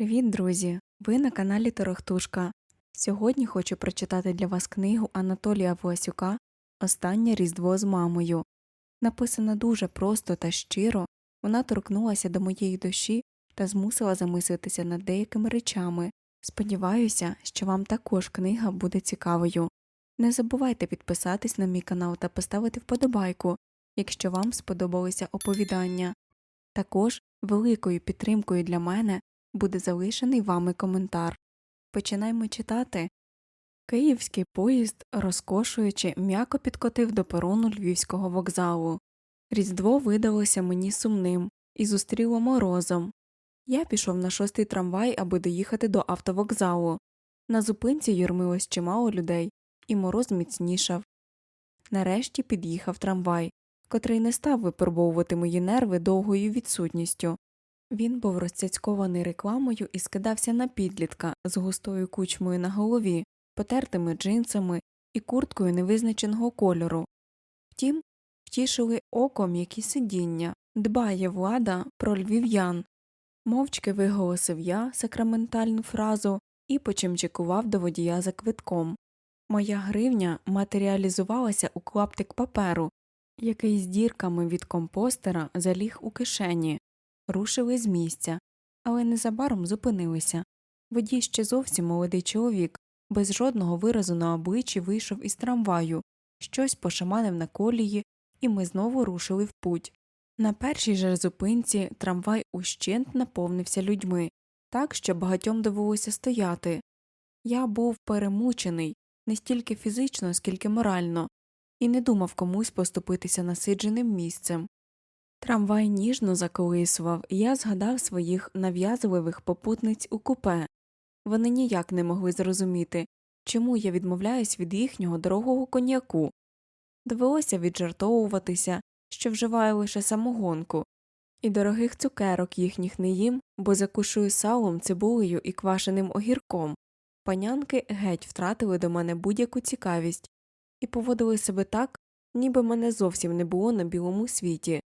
Привіт, друзі! Ви на каналі Торохтушка. Сьогодні хочу прочитати для вас книгу Анатолія Власюка Останнє Різдво з мамою. Написана дуже просто та щиро, вона торкнулася до моєї душі та змусила замислитися над деякими речами. Сподіваюся, що вам також книга буде цікавою. Не забувайте підписатись на мій канал та поставити вподобайку, якщо вам сподобалися оповідання. Також великою підтримкою для мене буде залишений вами коментар. Починаємо читати. Київський поїзд, розкошуючи, м'яко підкотив до перону львівського вокзалу. Різдво видалося мені сумним і зустріло морозом. Я пішов на шостий трамвай, аби доїхати до автовокзалу. На зупинці юрмилось чимало людей, і мороз міцнішав. Нарешті під'їхав трамвай, котрий не став випробовувати мої нерви довгою відсутністю. Він був розцяцькований рекламою і скидався на підлітка з густою кучмою на голові, потертими джинсами і курткою невизначеного кольору. Втім, втішили око м'які сидіння, дбає влада про львів'ян. Мовчки виголосив я сакраментальну фразу і почимчикував до водія за квитком. Моя гривня матеріалізувалася у клаптик паперу, який з дірками від компостера заліг у кишені рушили з місця, але незабаром зупинилися. Водій ще зовсім молодий чоловік, без жодного виразу на обличчі вийшов із трамваю, щось пошаманив на колії, і ми знову рушили в путь. На першій же зупинці трамвай ущент наповнився людьми, так що багатьом довелося стояти. Я був перемучений не стільки фізично, скільки морально, і не думав комусь поступитися насидженим місцем. Трамвай ніжно заколисував, і я згадав своїх нав'язливих попутниць у купе. Вони ніяк не могли зрозуміти, чому я відмовляюсь від їхнього дорогого коньяку. Довелося віджартовуватися, що вживаю лише самогонку, і дорогих цукерок їхніх не їм, бо закушую салом, цибулею і квашеним огірком. Панянки геть втратили до мене будь-яку цікавість і поводили себе так, ніби мене зовсім не було на білому світі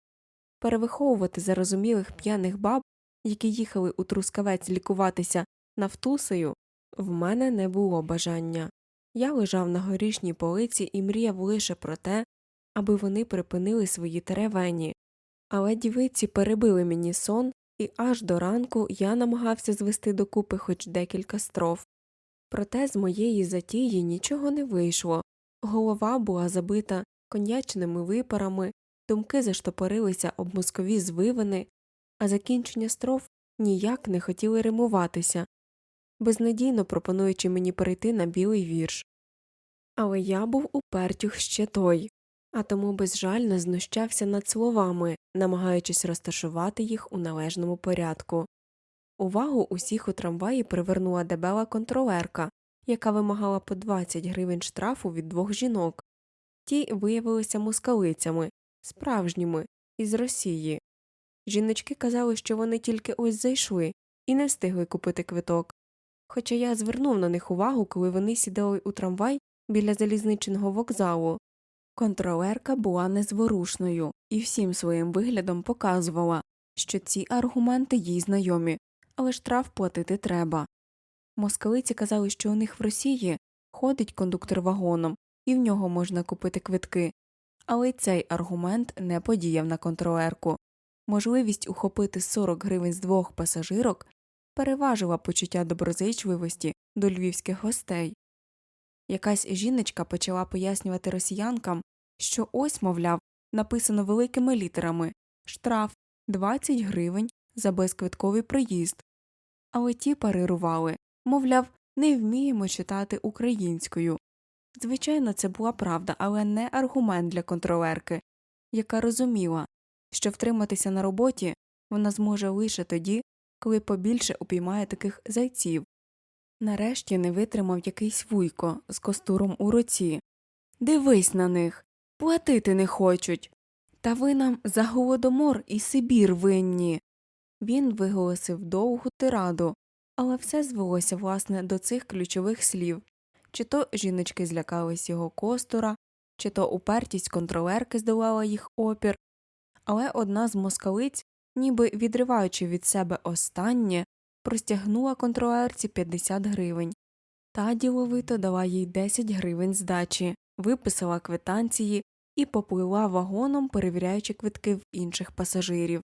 перевиховувати зарозумілих п'яних баб, які їхали у трускавець лікуватися нафтусею, в мене не було бажання. Я лежав на горішній полиці і мріяв лише про те, аби вони припинили свої теревені. Але дівиці перебили мені сон, і аж до ранку я намагався звести докупи хоч декілька строф. Проте з моєї затії нічого не вийшло, голова була забита конячними випарами, думки заштопорилися об мозкові звивини, а закінчення строф ніяк не хотіли римуватися, безнадійно пропонуючи мені перейти на білий вірш. Але я був упертюх ще той, а тому безжально знущався над словами, намагаючись розташувати їх у належному порядку. Увагу усіх у трамваї привернула дебела контролерка, яка вимагала по 20 гривень штрафу від двох жінок. Ті виявилися мускалицями, справжніми, із Росії. Жіночки казали, що вони тільки ось зайшли і не встигли купити квиток. Хоча я звернув на них увагу, коли вони сідали у трамвай біля залізничного вокзалу. Контролерка була незворушною і всім своїм виглядом показувала, що ці аргументи їй знайомі, але штраф платити треба. Москалиці казали, що у них в Росії ходить кондуктор вагоном, і в нього можна купити квитки, але й цей аргумент не подіяв на контролерку. Можливість ухопити 40 гривень з двох пасажирок переважила почуття доброзичливості до львівських гостей. Якась жіночка почала пояснювати росіянкам, що ось, мовляв, написано великими літерами штраф 20 гривень за безквитковий проїзд. Але ті парирували мовляв, не вміємо читати українською. Звичайно, це була правда, але не аргумент для контролерки, яка розуміла, що втриматися на роботі вона зможе лише тоді, коли побільше упіймає таких зайців. Нарешті не витримав якийсь вуйко з костуром у руці. Дивись на них. Платити не хочуть. Та ви нам за голодомор і Сибір винні. Він виголосив довгу тираду, але все звелося, власне, до цих ключових слів чи то жіночки злякались його костура, чи то упертість контролерки здолала їх опір, але одна з москалиць, ніби відриваючи від себе останнє, простягнула контролерці 50 гривень. Та діловито дала їй 10 гривень здачі, виписала квитанції і поплила вагоном, перевіряючи квитки в інших пасажирів.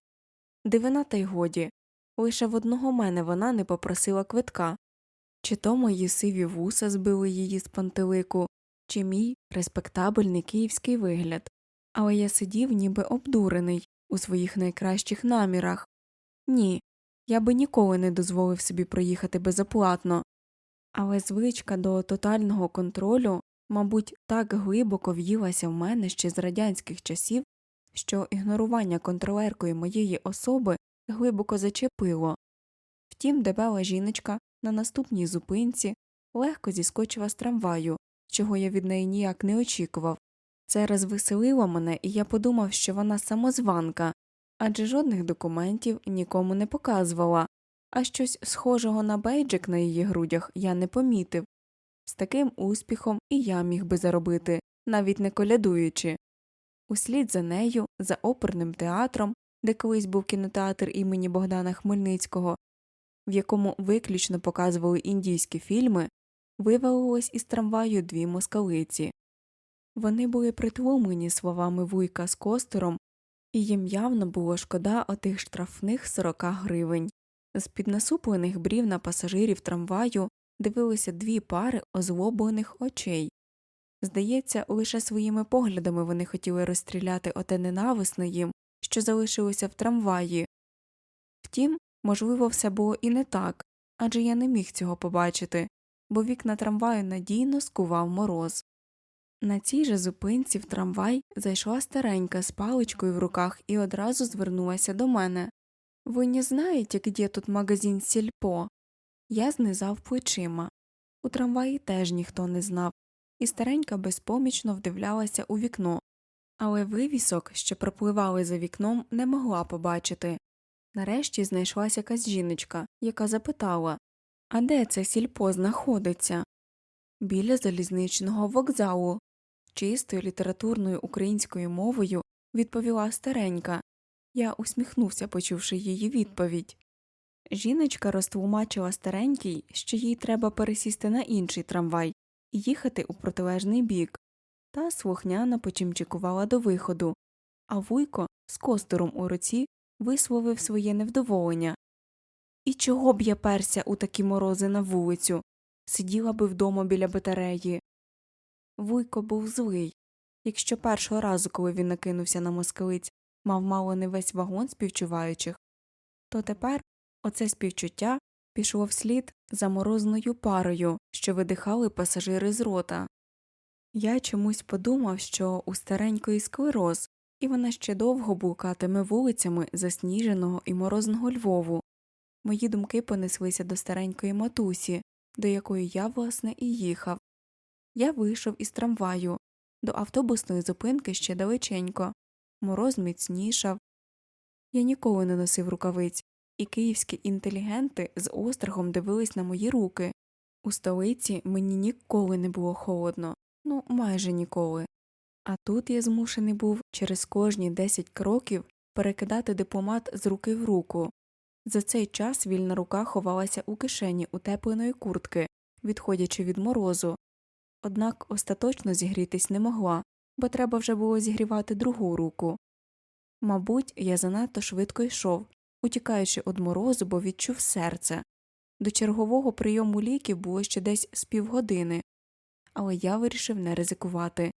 Дивина та й годі. Лише в одного мене вона не попросила квитка. Чи то мої сиві вуса збили її з пантелику, чи мій респектабельний київський вигляд. Але я сидів ніби обдурений у своїх найкращих намірах. Ні, я би ніколи не дозволив собі проїхати безоплатно. Але звичка до тотального контролю, мабуть, так глибоко в'їлася в мене ще з радянських часів, що ігнорування контролеркою моєї особи глибоко зачепило. Втім, дебела жіночка на наступній зупинці легко зіскочила з трамваю, чого я від неї ніяк не очікував. Це розвеселило мене, і я подумав, що вона самозванка, адже жодних документів нікому не показувала, а щось схожого на бейджик на її грудях я не помітив. З таким успіхом і я міг би заробити, навіть не колядуючи. Услід за нею, за оперним театром, де колись був кінотеатр імені Богдана Хмельницького, в якому виключно показували індійські фільми, вивалилось із трамваю дві москалиці. Вони були притлумлені словами вуйка з костером, і їм явно було шкода отих штрафних 40 гривень. З під насуплених брів на пасажирів трамваю дивилися дві пари озлоблених очей. Здається, лише своїми поглядами вони хотіли розстріляти оте ненависне їм, що залишилося в трамваї. Втім, можливо, все було і не так, адже я не міг цього побачити, бо вікна трамваю надійно скував мороз. На цій же зупинці в трамвай зайшла старенька з паличкою в руках і одразу звернулася до мене. Ви не знаєте, где тут магазин сільпо? Я знизав плечима. У трамваї теж ніхто не знав, і старенька безпомічно вдивлялася у вікно, але вивісок, що пропливали за вікном, не могла побачити. Нарешті знайшлася якась жіночка, яка запитала А де це сільпо знаходиться? Біля залізничного вокзалу. Чистою літературною українською мовою відповіла старенька. Я усміхнувся, почувши її відповідь. Жіночка розтлумачила старенькій, що їй треба пересісти на інший трамвай і їхати у протилежний бік, та слухняно почимчикувала до виходу, а вуйко з костером у руці висловив своє невдоволення. І чого б я перся у такі морози на вулицю? Сиділа би вдома біля батареї. Вуйко був злий. Якщо першого разу, коли він накинувся на москалиць, мав мало не весь вагон співчуваючих, то тепер оце співчуття пішло вслід за морозною парою, що видихали пасажири з рота. Я чомусь подумав, що у старенької склероз, і вона ще довго блукатиме вулицями засніженого і морозного Львову. Мої думки понеслися до старенької матусі, до якої я, власне, і їхав. Я вийшов із трамваю. До автобусної зупинки ще далеченько. Мороз міцнішав. Я ніколи не носив рукавиць, і київські інтелігенти з острахом дивились на мої руки. У столиці мені ніколи не було холодно, ну майже ніколи. А тут я змушений був через кожні 10 кроків перекидати дипломат з руки в руку. За цей час вільна рука ховалася у кишені утепленої куртки, відходячи від морозу. Однак остаточно зігрітись не могла, бо треба вже було зігрівати другу руку. Мабуть, я занадто швидко йшов, утікаючи від морозу, бо відчув серце. До чергового прийому ліків було ще десь з півгодини, але я вирішив не ризикувати.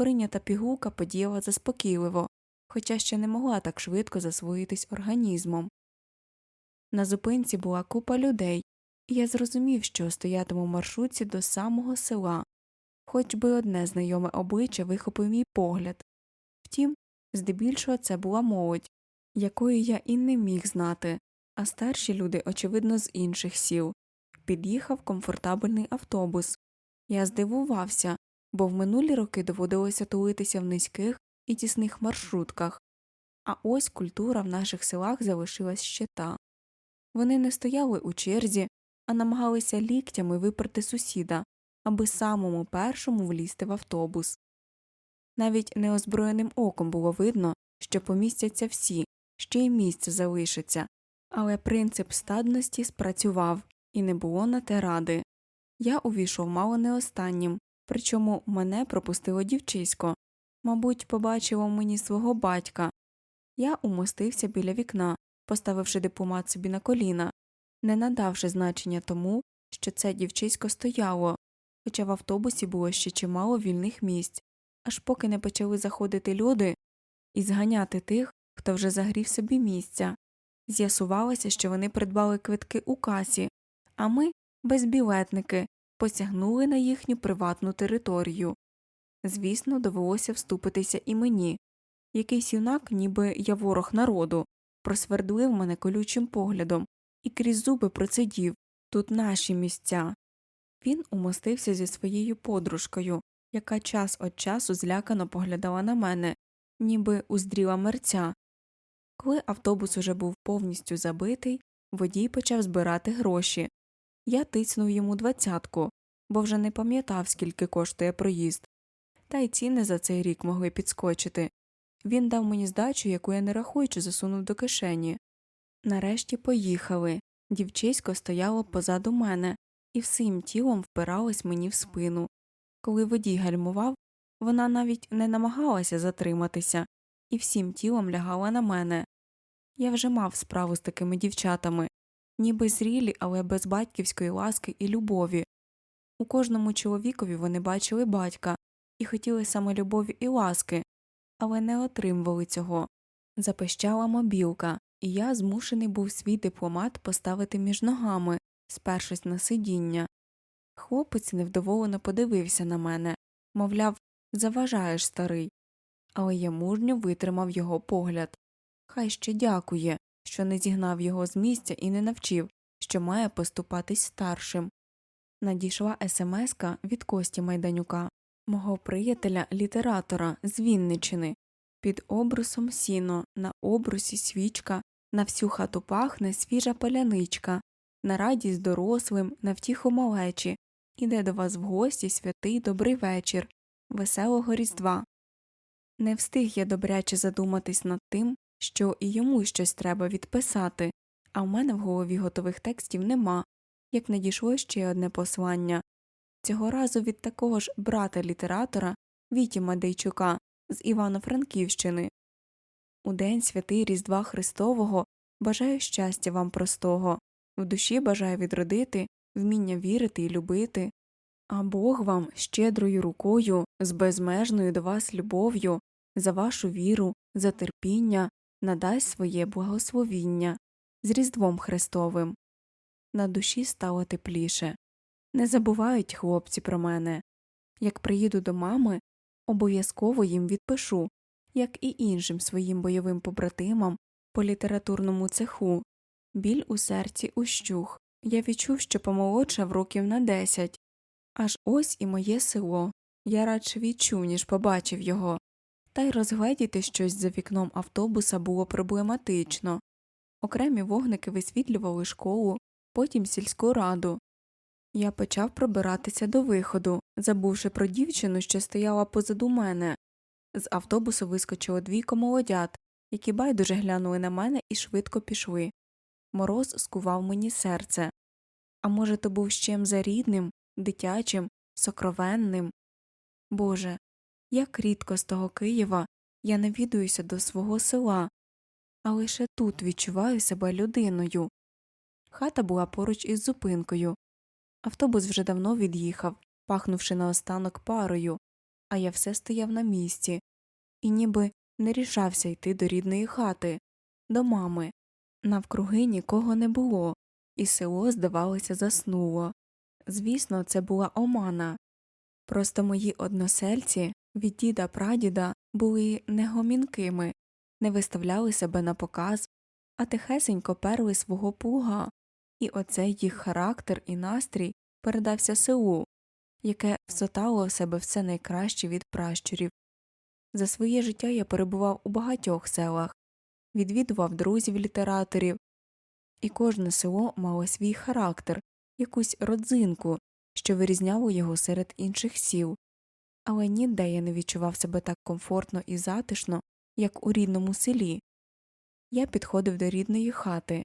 Прийнята пігулка подіяла заспокійливо, хоча ще не могла так швидко засвоїтись організмом. На зупинці була купа людей, і я зрозумів, що стоятиму в маршрутці до самого села, хоч би одне знайоме обличчя вихопив мій погляд. Втім, здебільшого це була молодь, якої я і не міг знати, а старші люди, очевидно, з інших сіл. Під'їхав комфортабельний автобус. Я здивувався, бо в минулі роки доводилося тулитися в низьких і тісних маршрутках, а ось культура в наших селах залишилась ще та. Вони не стояли у черзі, а намагалися ліктями виперти сусіда, аби самому першому влізти в автобус. Навіть неозброєним оком було видно, що помістяться всі, ще й місце залишиться, Але принцип стадності спрацював, і не було на те ради. Я увійшов мало не останнім, причому мене пропустило дівчисько. Мабуть, побачило мені свого батька. Я умостився біля вікна, поставивши дипломат собі на коліна, не надавши значення тому, що це дівчисько стояло, хоча в автобусі було ще чимало вільних місць, аж поки не почали заходити люди і зганяти тих, хто вже загрів собі місця. З'ясувалося, що вони придбали квитки у касі, а ми, безбілетники, посягнули на їхню приватну територію. Звісно, довелося вступитися і мені. Якийсь юнак, ніби я ворог народу, просвердлив мене колючим поглядом і крізь зуби процидів тут наші місця. Він умостився зі своєю подружкою, яка час від часу злякано поглядала на мене, ніби уздріла мерця. Коли автобус уже був повністю забитий, водій почав збирати гроші. Я тицнув йому двадцятку, бо вже не пам'ятав, скільки коштує проїзд. Та й ціни за цей рік могли підскочити. Він дав мені здачу, яку я не рахуючи засунув до кишені. Нарешті поїхали. Дівчисько стояло позаду мене і всім тілом впиралось мені в спину. Коли водій гальмував, вона навіть не намагалася затриматися і всім тілом лягала на мене. Я вже мав справу з такими дівчатами, ніби зрілі, але без батьківської ласки і любові. У кожному чоловікові вони бачили батька і хотіли саме любові і ласки, але не отримували цього. Запищала мобілка, і я змушений був свій дипломат поставити між ногами, спершись на сидіння. Хлопець невдоволено подивився на мене, мовляв, заважаєш старий, але я мужньо витримав його погляд. Хай ще дякує, що не зігнав його з місця і не навчив, що має поступатись старшим. Надійшла смска від Кості Майданюка, мого приятеля літератора з Вінничини. Під обрусом сіно, на обрусі свічка, на всю хату пахне свіжа паляничка, на радість дорослим, на втіху малечі, іде до вас в гості святий добрий вечір, веселого різдва. Не встиг я добряче задуматись над тим, що і йому щось треба відписати, а в мене в голові готових текстів нема, як надійшло ще одне послання. Цього разу від такого ж брата літератора Віті Мадейчука з Івано-Франківщини. У день святий Різдва Христового бажаю щастя вам простого, в душі бажаю відродити, вміння вірити і любити, а Бог вам щедрою рукою, з безмежною до вас любов'ю, за вашу віру, за терпіння надасть своє благословіння з Різдвом Христовим. На душі стало тепліше. Не забувають хлопці про мене. Як приїду до мами, обов'язково їм відпишу, як і іншим своїм бойовим побратимам по літературному цеху. Біль у серці ущух. Я відчув, що помолодшав років на десять. Аж ось і моє село. Я радше відчув, ніж побачив його. Та й розгледіти щось за вікном автобуса було проблематично. Окремі вогники висвітлювали школу, потім сільську раду. Я почав пробиратися до виходу, забувши про дівчину, що стояла позаду мене. З автобусу вискочило двійко молодят, які байдуже глянули на мене і швидко пішли. Мороз скував мені серце. А може, то був ще за рідним, дитячим, сокровенним. Боже, як рідко з того Києва я навідуюся до свого села, а лише тут відчуваю себе людиною. Хата була поруч із зупинкою. Автобус вже давно від'їхав, пахнувши наостанок парою, а я все стояв на місці і ніби не рішався йти до рідної хати, до мами. Навкруги нікого не було, і село, здавалося, заснуло. Звісно, це була омана. Просто мої односельці від діда прадіда були негомінкими, не виставляли себе на показ, а тихесенько перли свого плуга, і оцей їх характер і настрій передався селу, яке всотало в себе все найкраще від пращурів. За своє життя я перебував у багатьох селах, відвідував друзів літераторів, і кожне село мало свій характер, якусь родзинку, що вирізняло його серед інших сіл, але ніде я не відчував себе так комфортно і затишно, як у рідному селі. Я підходив до рідної хати,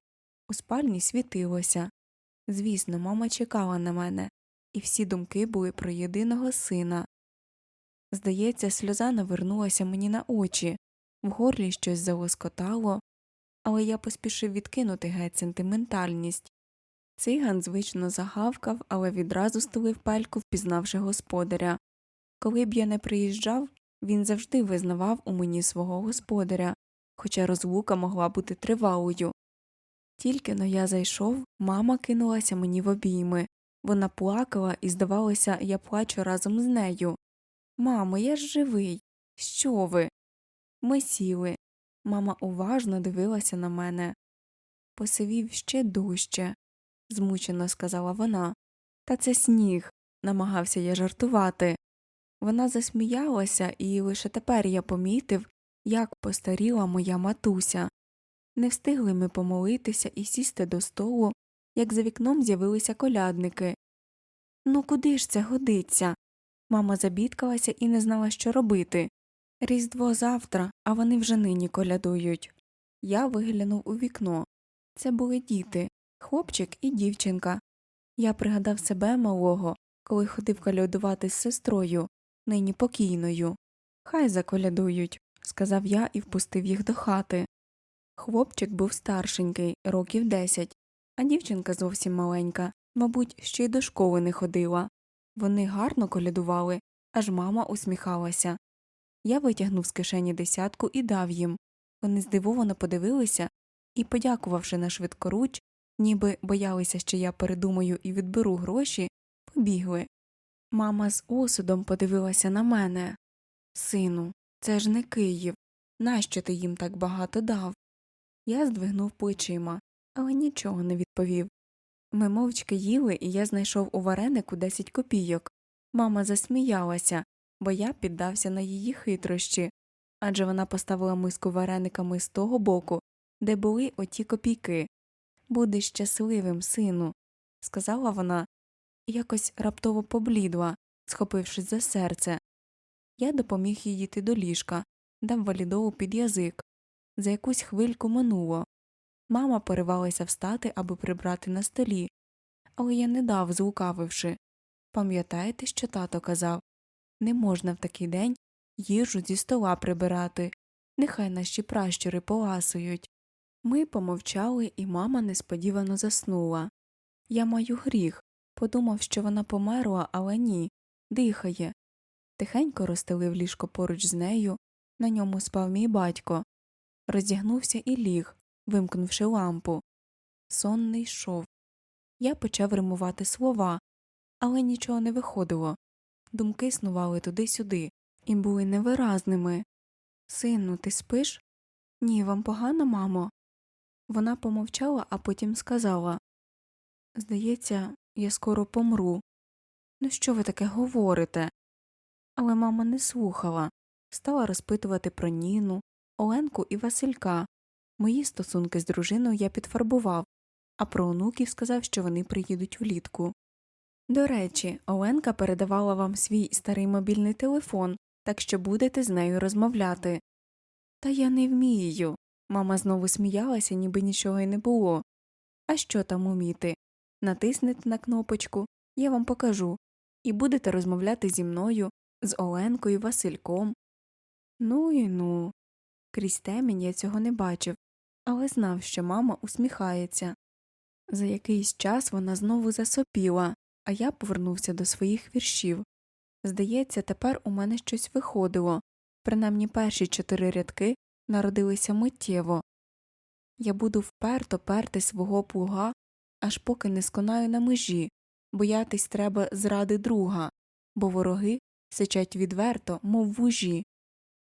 У спальні світилося. Звісно, мама чекала на мене, і всі думки були про єдиного сина. Здається, сльоза навернулася мені на очі, в горлі щось залоскотало, але я поспішив відкинути геть сентиментальність. Циган звично загавкав, але відразу стелив пельку, впізнавши господаря. Коли б я не приїжджав, він завжди визнавав у мені свого господаря, хоча розлука могла бути тривалою. Тільки но я зайшов, мама кинулася мені в обійми. Вона плакала і, здавалося, я плачу разом з нею. Мамо, я ж живий. Що ви? Ми сіли. Мама уважно дивилася на мене. Посивів ще дужче, змучено сказала вона. Та це сніг, намагався я жартувати. Вона засміялася, і лише тепер я помітив, як постаріла моя матуся. Не встигли ми помолитися і сісти до столу, як за вікном з'явилися колядники. Ну куди ж це годиться? Мама забідкалася і не знала, що робити. Різдво завтра, а вони вже нині колядують. Я виглянув у вікно. Це були діти, хлопчик і дівчинка. Я пригадав себе малого, коли ходив колядувати з сестрою, нині покійною. Хай заколядують, сказав я і впустив їх до хати. Хлопчик був старшенький, років десять, а дівчинка зовсім маленька, мабуть, ще й до школи не ходила. Вони гарно колядували, аж мама усміхалася. Я витягнув з кишені десятку і дав їм. Вони здивовано подивилися і, подякувавши на швидкоруч, ніби боялися, що я передумаю і відберу гроші, побігли. Мама з осудом подивилася на мене. Сину, це ж не Київ. Нащо ти їм так багато дав? Я здвигнув плечима, але нічого не відповів. Ми мовчки їли, і я знайшов у варенику 10 копійок. Мама засміялася, бо я піддався на її хитрощі, адже вона поставила миску варениками з того боку, де були оті копійки. Будеш щасливим, сину, сказала вона, якось раптово поблідла, схопившись за серце. Я допоміг їй йти до ліжка, дав валідолу під язик. За якусь хвильку минуло. Мама поривалася встати, аби прибрати на столі, але я не дав, злукавивши. Пам'ятаєте, що тато казав не можна в такий день їжу зі стола прибирати, нехай наші пращури поласують. Ми помовчали, і мама несподівано заснула. Я маю гріх, подумав, що вона померла, але ні, дихає. Тихенько розстелив ліжко поруч з нею, на ньому спав мій батько. Роздягнувся і ліг, вимкнувши лампу. Сон не йшов. Я почав римувати слова, але нічого не виходило. Думки снували туди-сюди і були невиразними. Сину, ти спиш? Ні, вам погано, мамо. Вона помовчала, а потім сказала Здається, я скоро помру. Ну, що ви таке говорите? Але мама не слухала, стала розпитувати про Ніну, Оленку і Василька. Мої стосунки з дружиною я підфарбував, а про онуків сказав, що вони приїдуть влітку. До речі, Оленка передавала вам свій старий мобільний телефон, так що будете з нею розмовляти. Та я не вмію. Мама знову сміялася, ніби нічого й не було. А що там уміти? Натиснете на кнопочку, я вам покажу, і будете розмовляти зі мною, з Оленкою, Васильком. Ну і ну. Крізь темінь я цього не бачив, але знав, що мама усміхається. За якийсь час вона знову засопіла, а я повернувся до своїх віршів. Здається, тепер у мене щось виходило, принаймні перші чотири рядки народилися миттєво. Я буду вперто перти свого плуга, аж поки не сконаю на межі, боятись треба зради друга, бо вороги сичать відверто, мов вужі.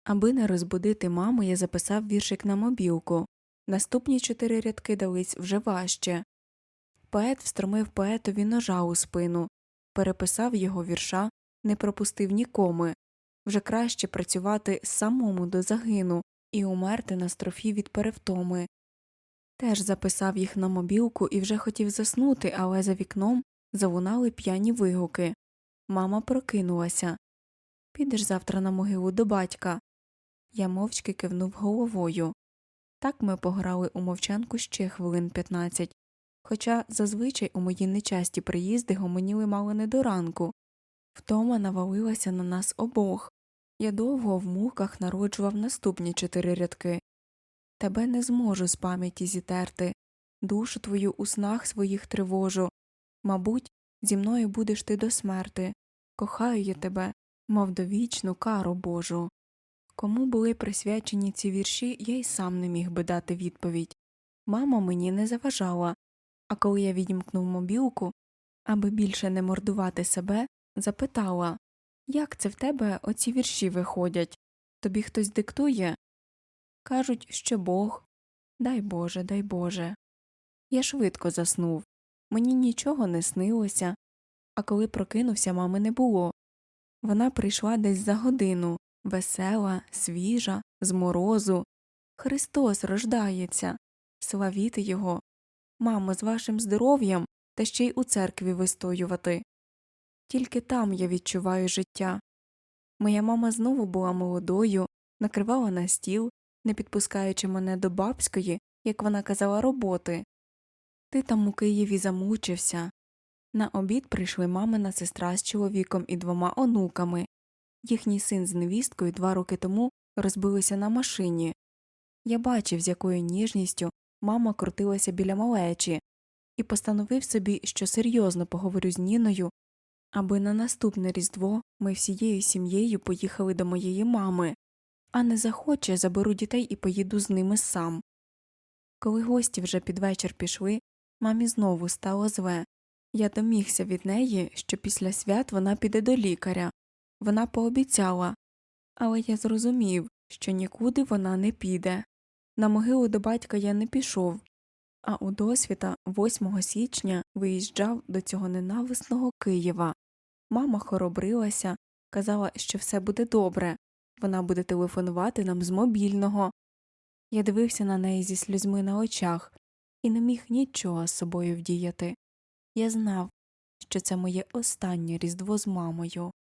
Аби не розбудити маму, я записав віршик на мобілку. Наступні чотири рядки дались вже важче. Поет встромив поетові ножа у спину, переписав його вірша, не пропустив нікоми. Вже краще працювати самому до загину і умерти на строфі від перевтоми. Теж записав їх на мобілку і вже хотів заснути, але за вікном залунали п'яні вигуки. Мама прокинулася. Підеш завтра на могилу до батька. Я мовчки кивнув головою. Так ми пограли у мовчанку ще хвилин 15, хоча зазвичай у мої нечасті приїзди гомоніли мало не до ранку. Втома навалилася на нас обох. Я довго в муках народжував наступні чотири рядки. Тебе не зможу з пам'яті зітерти, душу твою у снах своїх тривожу. Мабуть, зі мною будеш ти до смерти. Кохаю я тебе, мов довічну кару Божу. Кому були присвячені ці вірші, я й сам не міг би дати відповідь. Мама мені не заважала, а коли я відімкнув мобілку, аби більше не мордувати себе, запитала Як це в тебе оці вірші виходять? Тобі хтось диктує? Кажуть, що Бог. Дай Боже, дай Боже. Я швидко заснув. Мені нічого не снилося, а коли прокинувся, мами не було. Вона прийшла десь за годину, весела, свіжа, з морозу. Христос рождається. Славіти його. Мамо, з вашим здоров'ям та ще й у церкві вистоювати. Тільки там я відчуваю життя. Моя мама знову була молодою, накривала на стіл, не підпускаючи мене до бабської, як вона казала, роботи. Ти там у Києві замучився. На обід прийшли мамина сестра з чоловіком і двома онуками. Їхній син з невісткою два роки тому розбилися на машині. Я бачив, з якою ніжністю мама крутилася біля малечі, і постановив собі, що серйозно поговорю з Ніною, аби на наступне Різдво ми всією сім'єю поїхали до моєї мами, а не захоче заберу дітей і поїду з ними сам. Коли гості вже під вечір пішли, мамі знову стало зле. Я домігся від неї, що після свят вона піде до лікаря. Вона пообіцяла, але я зрозумів, що нікуди вона не піде. На могилу до батька я не пішов, а у досвіта 8 січня виїжджав до цього ненависного Києва. Мама хоробрилася, казала, що все буде добре, вона буде телефонувати нам з мобільного. Я дивився на неї зі сльозьми на очах і не міг нічого з собою вдіяти. Я знав, що це моє останнє різдво з мамою.